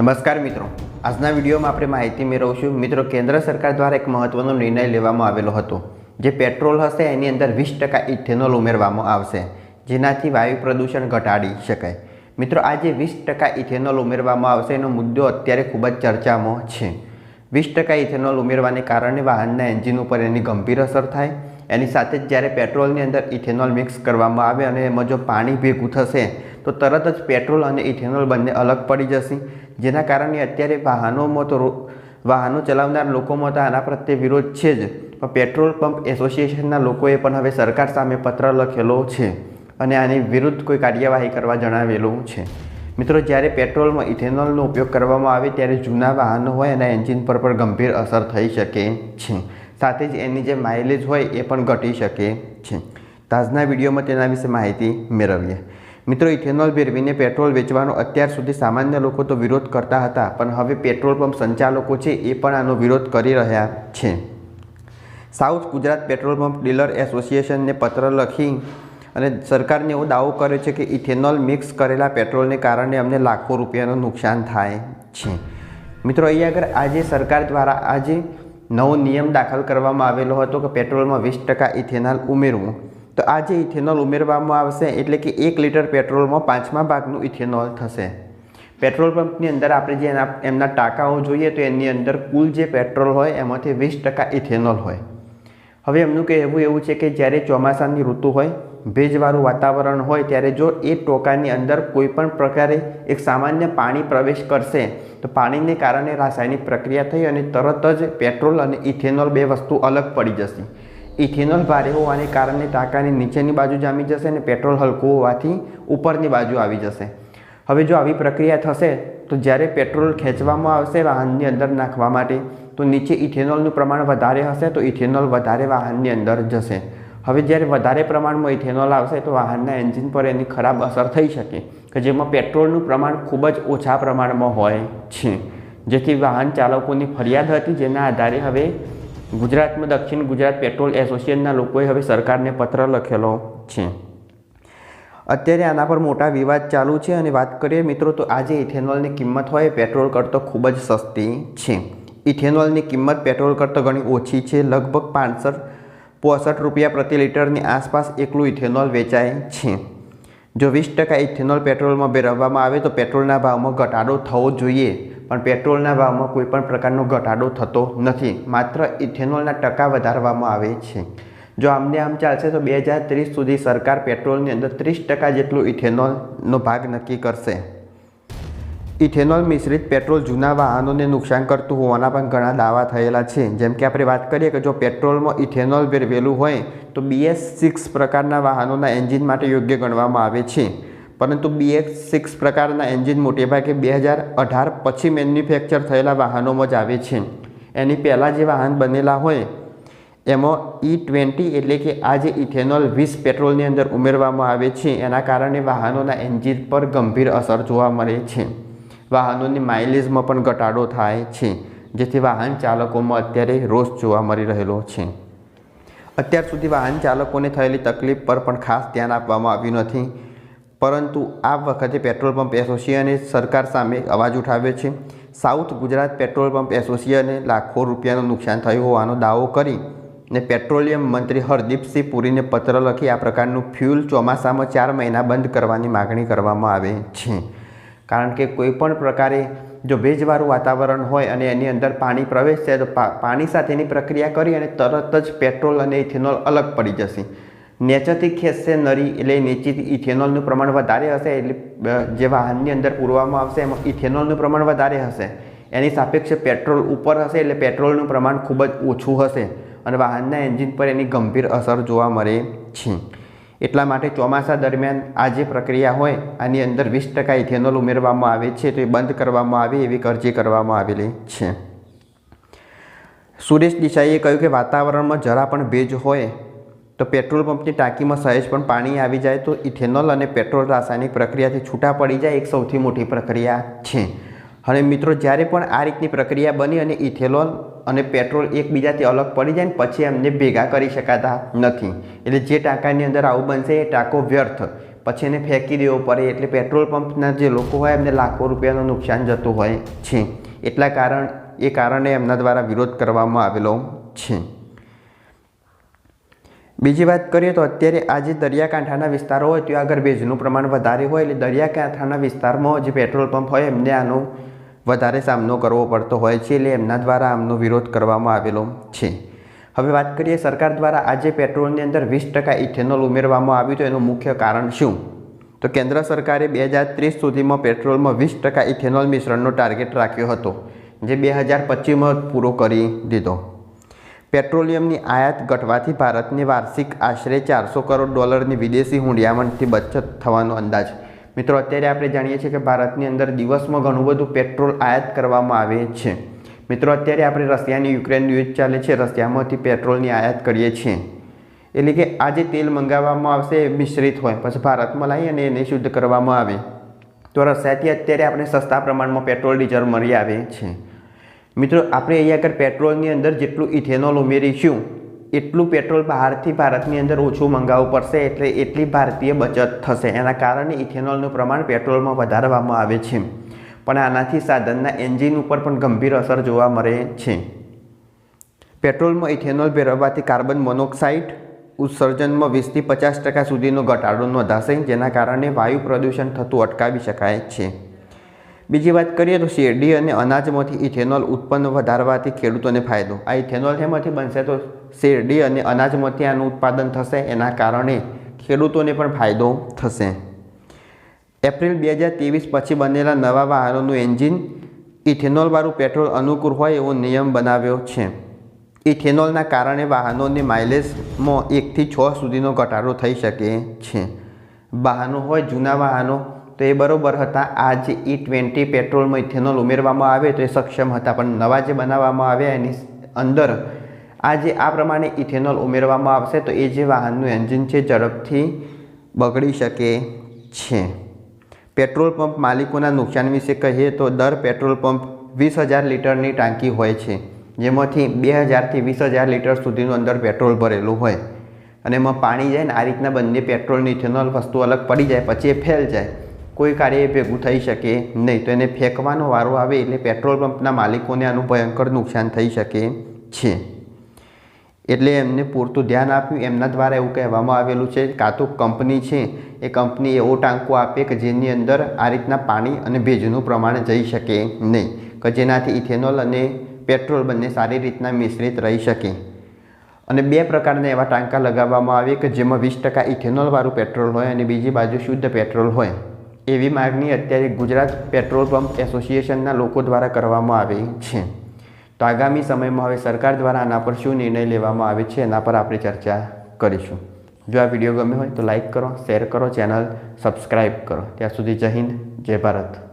નમસ્કાર મિત્રો. આજના વિડીયોમાં આપણે માહિતી મેળવશું. મિત્રો, કેન્દ્ર સરકાર દ્વારા એક મહત્વનો નિર્ણય લેવામાં આવેલો હતો, જે પેટ્રોલ હશે, એની અંદર વીસ ટકા ઇથેનોલ ઉમેરવામાં આવશે, જેનાથી વાયુ પ્રદૂષણ ઘટાડી શકાય. મિત્રો, આ જે વીસ ટકા ઇથેનોલ ઉમેરવામાં આવશે, એનો મુદ્દો અત્યારે ખૂબ જ ચર્ચામાં છે. વીસ ટકા ઇથેનોલ ઉમેરવાને કારણે વાહનના એન્જિન ઉપર એની ગંભીર અસર થાય. એની સાથે જ જ્યારે પેટ્રોલની અંદર ઇથેનોલ મિક્સ કરવામાં આવે અને એમાં જો પાણી ભેગું થશે, તો તરત જ પેટ્રોલ અને ઇથેનોલ બંને અલગ પડી જશે. જેના કારણે અત્યારે વાહનોમાં તો વાહનો ચલાવનાર લોકોમાં તો આના પ્રત્યે વિરોધ છે જ. પણ પેટ્રોલ પંપ એસોસિએશનના લોકોએ પણ હવે સરકાર સામે પત્ર લખેલો છે અને આની વિરુદ્ધ કોઈ કાર્યવાહી કરવા જણાવેલું છે. મિત્રો, જ્યારે પેટ્રોલમાં ઇથેનોલનો ઉપયોગ કરવામાં આવે ત્યારે જૂના વાહનો હોય એના એન્જિન પર પણ ગંભીર અસર થઈ શકે છે. સાથે જ એની જે માઇલેજ હોય એ પણ ઘટી શકે છે. તાજના વિડીયોમાં તેના વિશે માહિતી મેળવીએ. મિત્રો, ઇથેનોલ ભેળવીને પેટ્રોલ વેચવાનો અત્યાર સુધી સામાન્ય લોકો તો વિરોધ કરતા હતા, પણ હવે પેટ્રોલ પંપ સંચાલકો છે એ પણ આનો વિરોધ કરી રહ્યા છે. South Gujarat petrol pump dealer એસોસિએશનને પત્ર લખી અને સરકારને એવો દાવો કરે છે કે ઇથેનોલ મિક્સ કરેલા પેટ્રોલને કારણે અમને લાખો રૂપિયાનું નુકસાન થાય છે. મિત્રો અહીંયા આગળ આજે સરકાર દ્વારા આજે નવો નિયમ દાખલ કરવામાં આવેલો હતો કે પેટ્રોલમાં વીસ ટકા ઇથેનોલ ઉમેરવું. તો આ જે ઇથેનોલ ઉમેરવામાં આવશે એટલે કે એક લીટર પેટ્રોલમાં પાંચમા ભાગનું ઇથેનોલ થશે. પેટ્રોલ પંપની અંદર આપણે જે એના એમના ટાંકાઓ જોઈએ તો એની અંદર કુલ જે પેટ્રોલ હોય એમાંથી વીસ ટકા ઇથેનોલ હોય. હવે એમનું કહેવું એવું છે કે જ્યારે ચોમાસાની ઋતુ હોય, ભેજવાળું વાતાવરણ હોય, ત્યારે જો એ ટોકાની અંદર કોઈપણ પ્રકારે એક સામાન્ય પાણી પ્રવેશ કરશે, તો પાણીને કારણે રાસાયણિક પ્રક્રિયા થઈ અને તરત જ પેટ્રોલ અને ઇથેનોલ બે વસ્તુ અલગ પડી જશે. ઇથેનોલ ભારે હોવાને કારણે ટાંકાની નીચેની બાજુ જામી જશે અને પેટ્રોલ હલકું હોવાથી ઉપરની બાજુ આવી જશે. હવે જો આવી પ્રક્રિયા થશે, તો જ્યારે પેટ્રોલ ખેંચવામાં આવશે વાહનની અંદર નાખવા માટે, તો નીચે ઇથેનોલનું પ્રમાણ વધારે હશે, તો ઇથેનોલ વધારે વાહનની અંદર જશે. હવે જ્યારે વધારે પ્રમાણમાં ઇથેનોલ આવશે, તો વાહનના એન્જિન પર એની ખરાબ અસર થઈ શકે, કે જેમાં પેટ્રોલનું પ્રમાણ ખૂબ જ ઓછા પ્રમાણમાં હોય છે. જેથી વાહન ચાલકોની ફરિયાદ હતી, જેના આધારે હવે ગુજરાતમાં દક્ષિણ ગુજરાત પેટ્રોલ એસોસિએશનના લોકોએ હવે સરકારને પત્ર લખેલો છે. અત્યારે આના પર મોટા વિવાદ ચાલુ છે અને વાત કરીએ મિત્રો તો આજે ઇથેનોલની કિંમત હોય પેટ્રોલ કરતાં ખૂબ જ સસ્તી છે. ઇથેનોલની કિંમત પેટ્રોલ કરતાં ઘણી ઓછી છે. લગભગ પાંસઠ પોસઠ રૂપિયા પ્રતિ લીટરની આસપાસ એકલું ઇથેનોલ વેચાય છે. જો વીસ ટકા ઇથેનોલ પેટ્રોલમાં ભેરવવામાં આવે તો પેટ્રોલના ભાવમાં ઘટાડો થવો જોઈએ. પણ પેટ્રોલના ભાવમાં કોઈ પણ પ્રકારનો ઘટાડો થતો નથી. માત્ર ઇથેનોલના ટકા વધારવામાં આવે છે. જો આમને આમ ચાલશે તો બે હજાર ત્રીસ સુધી સરકાર પેટ્રોલની અંદર ત્રીસ ટકા જેટલું ઇથેનોલનો ભાગ નક્કી કરશે. ઇથેનોલ મિશ્રિત પેટ્રોલ જૂના વાહનોને નુકસાન કરતું હોવાના પણ ઘણા દાવા થયેલા છે. જેમ કે આપણે વાત કરીએ કે જો પેટ્રોલમાં ઇથેનોલ ભેરવેલું હોય તો બીએસ સિક્સ પ્રકારના વાહનોના એન્જિન માટે યોગ્ય ગણવામાં આવે છે. પરંતુ બીએક્સ સિક્સ પ્રકારના એન્જિન મોટેભાગે બે હજાર અઢાર પછી મેન્યુફેક્ચર થયેલા વાહનોમાં જ આવે છે. એની પહેલાં જે વાહન બનેલા હોય, એમાં ઈ ટ્વેન્ટી એટલે કે આ જે ઇથેનોલ વીસ પેટ્રોલની અંદર ઉમેરવામાં આવે છે, એના કારણે વાહનોના એન્જિન પર ગંભીર અસર જોવા મળે છે. વાહનોની માઇલેજમાં પણ ઘટાડો થાય છે, જેથી વાહન ચાલકોમાં અત્યારે રોષ જોવા મળી રહેલો છે. અત્યાર સુધી વાહન ચાલકોને થયેલી તકલીફ પર પણ ખાસ ધ્યાન આપવામાં આવ્યું નથી. પરંતુ આ વખતે પેટ્રોલ પંપ એસોસિએશને સરકાર સામે અવાજ ઉઠાવ્યો છે. સાઉથ ગુજરાત પેટ્રોલ પંપ એસોસિએશને લાખો રૂપિયાનું નુકસાન થયું હોવાનો દાવો કરી ને પેટ્રોલિયમ મંત્રી હરદીપસિંહ પુરીને પત્ર લખી આ પ્રકારનું ફ્યુલ ચોમાસામાં ચાર મહિના બંધ કરવાની માગણી કરવામાં આવે છે. કારણ કે કોઈપણ પ્રકારે જો ભેજવાળું વાતાવરણ હોય અને એની અંદર પાણી પ્રવેશશે તો પા- પાણી સાથેની પ્રક્રિયા કરી અને તરત જ પેટ્રોલ અને ઇથેનોલ અલગ પડી જશે. નેચરથી ખેંચશે, નરી એટલે નીચેથી ઇથેનોલનું પ્રમાણ વધારે હશે એટલે જે વાહનની અંદર પૂરવામાં આવશે એમાં ઇથેનોલનું પ્રમાણ વધારે હશે. એની સાપેક્ષે પેટ્રોલ ઉપર હશે એટલે પેટ્રોલનું પ્રમાણ ખૂબ જ ઓછું હશે અને વાહનના એન્જિન પર એની ગંભીર અસર જોવા મળે છે. એટલા માટે ચોમાસા દરમિયાન આ જે પ્રક્રિયા હોય, આની અંદર વીસ ટકા ઇથેનોલ ઉમેરવામાં આવે છે તો એ બંધ કરવામાં આવે એવી અરજી કરવામાં આવેલી છે. સુરેશ દેસાઈએ કહ્યું કે વાતાવરણમાં જરા પણ ભેજ હોય તો પેટ્રોલ પંપની ટાંકીમાં સહેજ પણ પાણી આવી જાય તો ઇથેનોલ અને પેટ્રોલ રાસાયણિક પ્રક્રિયાથી છૂટા પડી જાય એક સૌથી મોટી પ્રક્રિયા છે. અને મિત્રો, જ્યારે પણ આ રીતની પ્રક્રિયા બની અને ઇથેનોલ અને પેટ્રોલ એકબીજાથી અલગ પડી જાય ને પછી એમને ભેગા કરી શકાતા નથી. એટલે જે ટાંકાની અંદર આવું બનશે એ ટાંકો વ્યર્થ. પછી એને ફેંકી દેવો પડે. એટલે પેટ્રોલ પંપના જે લોકો હોય એમને લાખો રૂપિયાનું નુકસાન જતું હોય છે. એટલા કારણ, એ કારણે એમના દ્વારા વિરોધ કરવામાં આવેલો છે. બીજી વાત કરીએ તો અત્યારે આ જે દરિયાકાંઠાના વિસ્તારો હોય, ત્યાં આગળ ભેજનું પ્રમાણ વધારે હોય એટલે દરિયાકાંઠાના વિસ્તારમાં જે પેટ્રોલ પંપ હોય, એમને આનો વધારે સામનો કરવો પડતો હોય છે એટલે એમના દ્વારા આમનો વિરોધ કરવામાં આવેલો છે. હવે વાત કરીએ સરકાર દ્વારા આજે પેટ્રોલની અંદર વીસ ટકા ઇથેનોલ ઉમેરવામાં આવ્યું તો એનું મુખ્ય કારણ શું? તો કેન્દ્ર સરકારે બે હજાર ત્રીસ સુધીમાં પેટ્રોલમાં વીસ ટકા ઇથેનોલ મિશ્રણનો ટાર્ગેટ રાખ્યો હતો, જે બે હજાર પચીસમાં પૂરો કરી દીધો. પેટ્રોલિયમની આયાત ઘટવાથી ભારતની વાર્ષિક આશરે ચારસો કરોડ ડોલરની વિદેશી હુંડિયામણથી બચત થવાનો અંદાજ. મિત્રો, અત્યારે આપણે જાણીએ છીએ કે ભારતની અંદર દિવસમાં ઘણું બધું પેટ્રોલ આયાત કરવામાં આવે છે. મિત્રો, અત્યારે આપણે રશિયાની યુક્રેન યુદ્ધ ચાલે છે. રશિયામાંથી પેટ્રોલની આયાત કરીએ છીએ. એટલે કે આ જે તેલ મંગાવવામાં આવશે એ મિશ્રિત હોય. પછી ભારતમાં લાવી અને એને શુદ્ધ કરવામાં આવે. તો રશિયાથી અત્યારે આપણે સસ્તા પ્રમાણમાં પેટ્રોલ ડીઝલ મળી આવે છે. મિત્રો, આપણે અહીંયા આગળ પેટ્રોલની અંદર જેટલું ઇથેનોલ ઉમેરીશું, એટલું પેટ્રોલ બહારથી ભારતની અંદર ઓછું મંગાવવું પડશે, એટલે એટલી ભારતીય બચત થશે. એના કારણે ઇથેનોલનું પ્રમાણ પેટ્રોલમાં વધારવામાં આવે છે. પણ આનાથી સાધનના એન્જિન ઉપર પણ ગંભીર અસર જોવા મળે છે. પેટ્રોલમાં ઇથેનોલ ભેરવવાથી કાર્બન મોનોક્સાઇડ ઉત્સર્જનમાં વીસથી પચાસ ટકા સુધીનો ઘટાડો નોંધાશે, જેના કારણે વાયુ પ્રદૂષણ થતું અટકાવી શકાય છે. બીજી વાત કરીએ તો શેરડી અને અનાજમાંથી ઇથેનોલ ઉત્પન્ન વધારવાથી ખેડૂતોને ફાયદો. આ ઇથેનોલ શેમાંથી બનશે તો શેરડી અને અનાજમાંથી આનું ઉત્પાદન થશે, એના કારણે ખેડૂતોને પણ ફાયદો થશે. એપ્રિલ બે હજાર ત્રેવીસ પછી બનેલા નવા વાહનોનું એન્જિન ઇથેનોલવાળું પેટ્રોલ અનુકૂળ હોય એવો નિયમ બનાવ્યો છે. ઇથેનોલના કારણે વાહનોની માઇલેજમાં એકથી છ સુધીનો ઘટાડો થઈ શકે છે. વાહનો હોય, જૂના વાહનો તો એ બરાબર હતા. આ જે ઈ ટ્વેન્ટી પેટ્રોલમાં ઇથેનોલ ઉમેરવામાં આવે તો એ સક્ષમ હતા. પણ નવા જે બનાવવામાં આવ્યા એની અંદર આ જે આ પ્રમાણે ઇથેનોલ ઉમેરવામાં આવશે તો એ જે વાહનનું એન્જિન છે ઝડપથી બગડી શકે છે. પેટ્રોલ પંપ માલિકોના નુકસાન વિશે કહીએ તો દર પેટ્રોલ પંપ વીસ હજાર લીટરની ટાંકી હોય છે. જેમાંથી બે હજારથી વીસ હજાર લીટર સુધીનું અંદર પેટ્રોલ ભરેલું હોય. અને એમાં પાણી જાય ને આ રીતના બંને પેટ્રોલની ઇથેનોલ વસ્તુ અલગ પડી જાય, પછી એ ફેલ જાય. કોઈ કાર્ય ભેગું થઈ શકે નહીં, તો એને ફેંકવાનો વારો આવે એટલે પેટ્રોલ પંપના માલિકોને આનું ભયંકર નુકસાન થઈ શકે છે. એટલે એમને પૂરતું ધ્યાન આપ્યું. એમના દ્વારા એવું કહેવામાં આવેલું છે, કાં તો કંપની છે, એ કંપની એવો ટાંકો આપે કે જેની અંદર આ રીતના પાણી અને ભેજનું પ્રમાણ જઈ શકે નહીં, કે જેનાથી ઇથેનોલ અને પેટ્રોલ બંને સારી રીતના મિશ્રિત રહી શકે. અને બે પ્રકારના એવા ટાંકા લગાવવામાં આવે કે જેમાં વીસ ટકા ઇથેનોલવાળું પેટ્રોલ હોય અને બીજી બાજુ શુદ્ધ પેટ્રોલ હોય. એવી માગણી અત્યારે ગુજરાત પેટ્રોલ પંપ એસોસિએશનના લોકો દ્વારા કરવામાં આવી છે. તો આગામી સમયમાં હવે સરકાર દ્વારા આના પર શું નિર્ણય લેવામાં આવે છે એના પર આપણે ચર્ચા કરીશું. જો આ વીડિયો ગમ્યો હોય તો લાઈક કરો, શેર કરો, ચેનલ સબસ્ક્રાઈબ કરો. ત્યાં સુધી જય હિન્દ, જય ભારત.